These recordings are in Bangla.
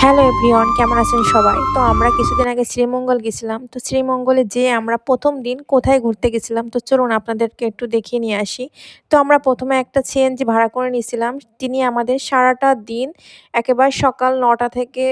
হ্যালো এভরিওয়ান, কেমন আছেন সবাই? তো আমরা কিছুদিন আগে শ্রীমঙ্গল গেছিলাম। তো শ্রীমঙ্গলে যেয়ে আমরা প্রথম দিন কোথায় ঘুরতে গেছিলাম? তো চলুন আপনাদেরকে একটু দেখিয়ে নিয়ে আসি। তো আমরা প্রথমে একটা সিএনজি ভাড়া করে নিয়েছিলাম। তিনি আমাদের সারাটা দিন একেবারে সকাল নটা থেকে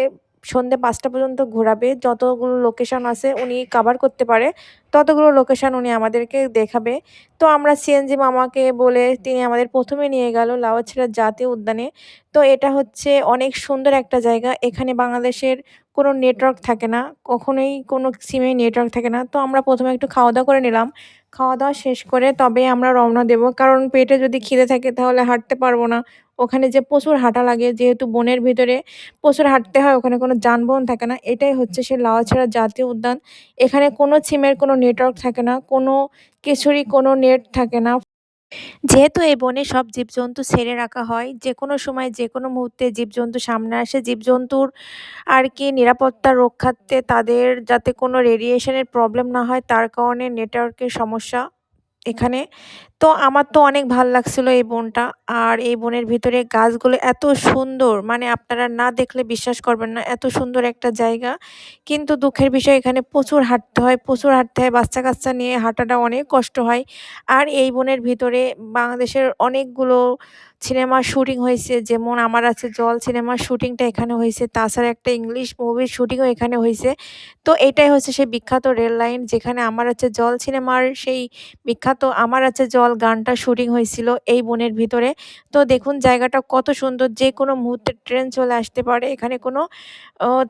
সন্ধ্যে পাঁচটা পর্যন্ত ঘোরাবে, যতগুলো লোকেশন আছে উনি কাভার করতে পারে, ততগুলো লোকেশান উনি আমাদেরকে দেখাবে। তো আমরা সিএনজি মামাকে বলে তিনি আমাদের প্রথমে নিয়ে গেল লাউয়াছড়া জাতীয় উদ্যানে। তো এটা হচ্ছে অনেক সুন্দর একটা জায়গা, এখানে বাংলাদেশের কোনো নেটওয়ার্ক থাকে না, কখনোই কোনো সিমে নেটওয়ার্ক থাকে না। তো আমরা প্রথমে একটু খাওয়া দাওয়া করে নিলাম খাওয়া দাওয়া শেষ করে তবে আমরা রওনা দেব। কারণ পেটে যদি খিদে থাকে তাহলে হাঁটতে পারব না ওখানে যে প্রচুর হাঁটা লাগে, যেহেতু বনের ভিতরে প্রচুর হাঁটতে হয়, ওখানে কোনো যানবাহন থাকে না। এটাই হচ্ছে সে লাউয়াছড়া জাতীয় উদ্যান। এখানে কোনো সিমের কোনো নেটওয়ার্ক থাকে না, কোনো কিছুরই কোনো নেট থাকে না। যেহেতু এই বনে সব জীবজন্তু ছেড়ে রাখা হয় যে কোনো সময় যে কোনো মুহূর্তে জীবজন্তু সামনে আসে। জীবজন্তুর আর কি নিরাপত্তা রক্ষার্থে তাদের যাতে কোনো রেডিয়েশনের প্রবলেম না হয়, তার কারণে নেটওয়ার্কের সমস্যা এখানে। তো আমার তো অনেক ভালো লাগছিল এই বনটা। আর এই বনের ভিতরে গাছগুলো এত সুন্দর মানে আপনারা না দেখলে বিশ্বাস করবেন না, এত সুন্দর একটা জায়গা। কিন্তু দুঃখের বিষয়, এখানে প্রচুর হাঁটতে হয়, প্রচুর হাঁটতে হয় বাচ্চা কাচ্চা নিয়ে হাঁটাটা অনেক কষ্ট হয়। আর এই বনের ভিতরে বাংলাদেশের অনেকগুলো সিনেমার শুটিং হয়েছে, যেমন আমার আছে জল সিনেমার শুটিংটা এখানে হয়েছে, তাছাড়া একটা ইংলিশ মুভির শুটিংও এখানে হয়েছে। তো এটাই হচ্ছে সেই বিখ্যাত রেল লাইন যেখানে আমার আছে জল সিনেমার সেই বিখ্যাত, আমার আছে জল গানটা শুটিং হয়েছিল এই বনের ভিতরে। তো দেখুন, জায়গাটা কত সুন্দর, যে কোনো মুহূর্তে ট্রেন চলে আসতে পারে। এখানে কোনো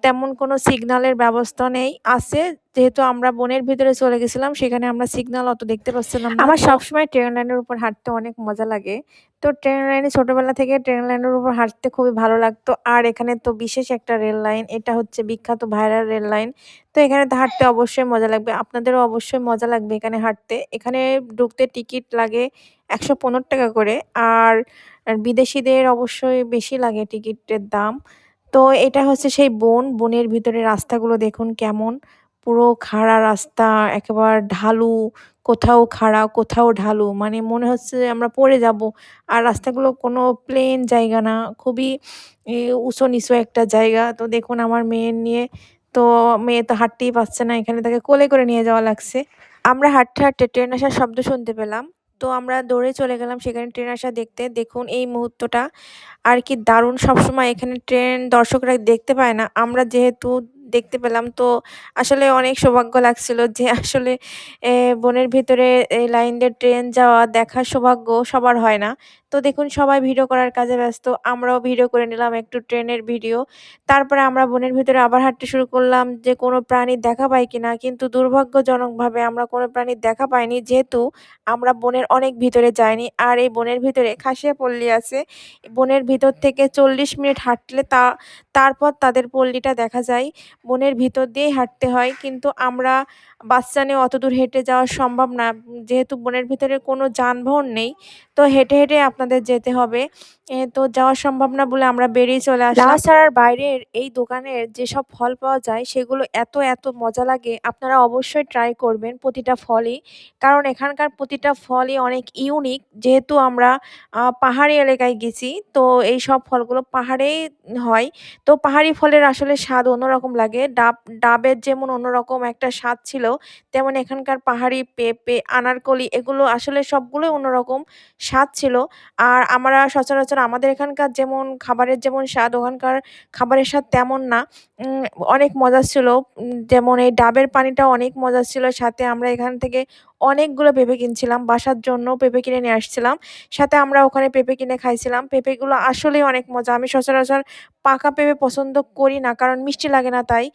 তেমন কোনো সিগনালের ব্যবস্থা নেই। আছে যেহেতু আমরা বনের ভিতরে চলে গেছিলাম, সেখানে আমরা সিগনাল অত দেখতে পাচ্ছিলাম আমার সবসময় ট্রেন লাইনের উপর হাঁটতে অনেক মজা লাগে। তো ট্রেন লাইনে ছোটবেলা থেকে ট্রেন লাইনের উপর হাঁটতে খুবই ভালো লাগতো। আর এখানে তো বিশেষ একটা রেল লাইন এটা হচ্ছে বিখ্যাত ভাইরাল রেল লাইন তো এখানে তো হাঁটতে অবশ্যই মজা লাগবে, আপনাদেরও অবশ্যই মজা লাগবে এখানে হাঁটতে। এখানে ঢুকতে টিকিট লাগে একশো পনেরো টাকা করে, আর বিদেশিদের অবশ্যই বেশি লাগে টিকিটের দাম। তো এটা হচ্ছে সেই বন, বনের ভিতরে রাস্তাগুলো দেখুন কেমন। পুরো খাড়া রাস্তা, একেবারে ঢালু, কোথাও খাড়া, কোথাও ঢালু মানে মনে হচ্ছে আমরা পড়ে যাব। আর রাস্তাগুলো কোনো প্লেন জায়গা না, খুবই উঁচু নিচু একটা জায়গা। তো দেখুন আমার মেয়ের নিয়ে, তো মেয়ে তো হাঁটতেই পারছে না, এখানে তাকে কোলে করে নিয়ে যাওয়া লাগছে। আমরা হাঁটতে হাঁটতে ট্রেন আসার শব্দ শুনতে পেলাম। তো আমরা দৌড়ে চলে গেলাম সেখানে ট্রেন আসা দেখতে। দেখুন এই মুহূর্তটা। আর কি দারুণ সবসময় এখানে ট্রেন দর্শকরা দেখতে পায় না। আমরা যেহেতু দেখতে পেলাম। তো আসলে অনেক সৌভাগ্য লাগছিল যে আসলে বনের ভিতরে লাইন দিয়ে ট্রেন যাওয়া দেখার সৌভাগ্য সবার হয় না। তো দেখুন, সবাই ভিডিও করার কাজে ব্যস্ত। আমরাও ভিডিও করে নিলাম একটু ট্রেনের ভিডিও। তারপরে আমরা বনের ভিতরে আবার হাঁটতে শুরু করলাম যে, কোনো প্রাণীর দেখা পাই কিনা? কিন্তু দুর্ভাগ্যজনকভাবে আমরা কোনো প্রাণীর দেখা পাইনি, যেহেতু আমরা বনের অনেক ভিতরে যাইনি। আর এই বনের ভিতরে খাসিয়া পল্লী আছে। বনের ভিতর থেকে চল্লিশ মিনিট হাঁটলে তা, তারপর তাদের পল্লীটা দেখা যায়। বনের ভিতর দিয়েই হাঁটতে হয়। কিন্তু আমরা বাচ্চা নিয়ে অত দূর হেঁটে যাওয়া সম্ভব না। যেহেতু বনের ভিতরে কোনো যানবাহন নেই তো হেঁটে হেঁটে আপনাদের যেতে হবে। তো যাওয়া সম্ভব না বলে আমরা বেরিয়ে চলে আসলাম। ছাড়ার বাইরের এই দোকানের যেসব ফল পাওয়া যায় সেগুলো এত এত মজা লাগে আপনারা অবশ্যই ট্রাই করবেন প্রতিটা ফলই। কারণ এখানকার প্রতিটা ফলই অনেক ইউনিক যেহেতু আমরা পাহাড়ি এলাকায় গেছি তো এই সব ফলগুলো পাহাড়েই হয়। তো পাহাড়ি ফলের আসলে স্বাদ অন্যরকম লাগে। ডাব ডাবের যেমন অন্যরকম একটা স্বাদ ছিল তেমন এখানকার পাহাড়ি পেঁপে আনারকলি এগুলো আসলে সবগুলোই অন্যরকম স্বাদ ছিল। আর আমরা সচরাচর আমাদের এখানকার যেমন খাবারের যেমন স্বাদ, ওখানকার খাবারের স্বাদ তেমন না। অনেক মজা ছিল। যেমন এই ডাবের পানিটা অনেক মজা ছিল। সাথে আমরা এখান থেকে অনেকগুলো পেঁপে কিনছিলাম, বাসার জন্য পেঁপে কিনে নিয়ে আসছিলাম। সাথে আমরা ওখানে পেঁপে কিনে খাইছিলাম। পেঁপেগুলো আসলেই অনেক মজা। আমি সচরাচর পাকা পেঁপে পছন্দ করি না, কারণ মিষ্টি লাগে না তাই।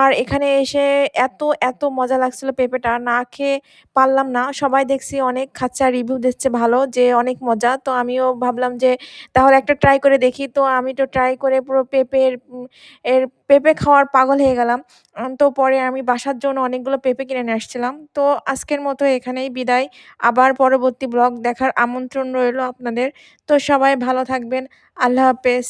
আর এখানে এসে এত এত মজা লাগছিল পেঁপেটা। না খেয়ে পারলাম না। সবাই দেখছি অনেক খাচ্ছে রিভিউ দিচ্ছে ভালো যে অনেক মজা। তো আমিও ভাবলাম যে তাহলে একটা ট্রাই করে দেখি। তো আমি তো ট্রাই করে পুরো পেঁপের এর পেঁপে খাওয়ার পাগল হয়ে গেলাম। তো পরে আমি বাসার জন্য অনেকগুলো পেঁপে কিনে নিয়ে আসছিলাম। তো আজকের মতো এখানেই বিদায়। আবার পরবর্তী ব্লগ দেখার আমন্ত্রণ রইল আপনাদের। তো সবাই ভালো থাকবেন। আল্লাহ হাফেজ।